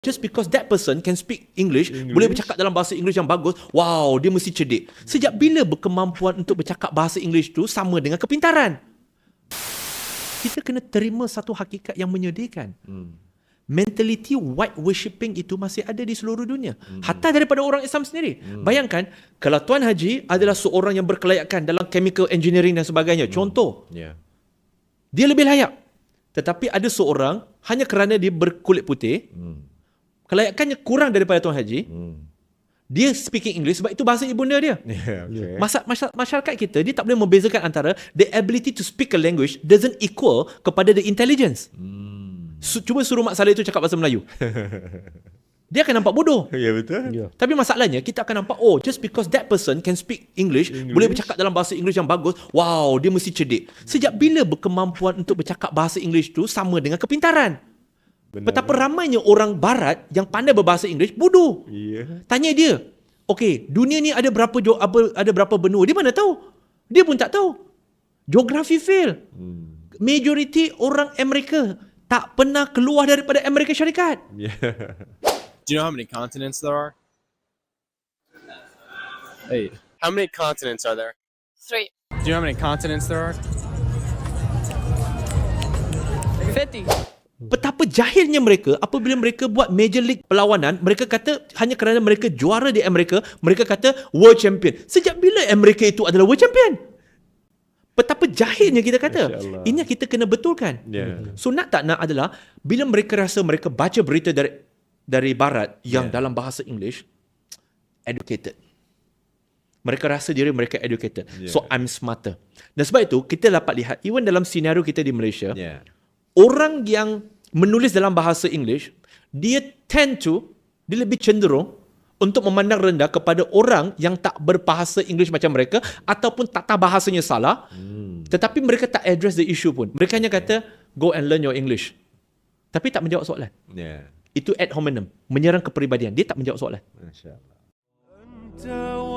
Just because that person can speak English, English, boleh bercakap dalam bahasa Inggeris yang bagus, wow, dia mesti cerdik. Sejak bila berkemampuan untuk bercakap bahasa Inggeris tu sama dengan kepintaran? Kita kena terima satu hakikat yang menyedihkan. Hmm. Mentality white worshipping itu masih ada di seluruh dunia. Hmm. Hatta daripada orang Islam sendiri. Hmm. Bayangkan, kalau Tuan Haji adalah seorang yang berkelayakan dalam chemical engineering dan sebagainya. Hmm. Contoh, yeah. dia lebih layak. Tetapi ada seorang, hanya kerana dia berkulit putih, hmm kelayakannya kurang daripada Tuan Haji, hmm. dia speaking English sebab itu bahasa ibunda dia. Yeah, okay. Masa, masyarakat kita, dia tak boleh membezakan antara the ability to speak a language doesn't equal kepada the intelligence. Hmm. Su- cuba suruh Mak Saleh itu cakap bahasa Melayu. dia akan nampak bodoh. Ya yeah, betul. Yeah. Tapi masalahnya kita akan nampak oh just because that person can speak English, English, boleh bercakap dalam bahasa Inggeris yang bagus, wow dia mesti cerdik. Sejak bila berkemampuan untuk bercakap bahasa Inggeris tu sama dengan kepintaran? Benar. Betapa ramainya orang barat yang pandai berbahasa Inggeris bodoh. Yeah. Tanya dia. Okey, dunia ni ada berapa jo, ada berapa benua? Dia mana tahu? Dia pun tak tahu. Geografi fail. Hmm. Majority orang Amerika tak pernah keluar daripada Amerika Syarikat. Yeah. Do you know how many continents there are? Hey, how many continents are there? Three. Do you know how many continents there are? Fifty. Betapa jahilnya mereka apabila mereka buat Major League perlawanan, mereka kata hanya kerana mereka juara di Amerika, mereka kata world champion. Sejak bila Amerika itu adalah world champion? Betapa jahilnya kita kata. Ini yang kita kena betulkan. Yeah. So nak tak nak adalah bila mereka rasa mereka baca berita dari dari barat yang yeah. dalam bahasa English educated. Mereka rasa diri mereka educated. Yeah. So I'm smarter. Dan sebab itu kita dapat lihat even dalam senario kita di Malaysia, yeah orang yang menulis dalam bahasa English, dia tend to, dia lebih cenderung untuk memandang rendah kepada orang yang tak berbahasa English macam mereka ataupun tata bahasanya salah. Hmm. Tetapi mereka tak address the issue pun. Mereka hanya kata, go and learn your English. Tapi tak menjawab soalan. Yeah. Itu ad hominem. Menyerang kepribadian. Dia tak menjawab soalan. Masya Allah.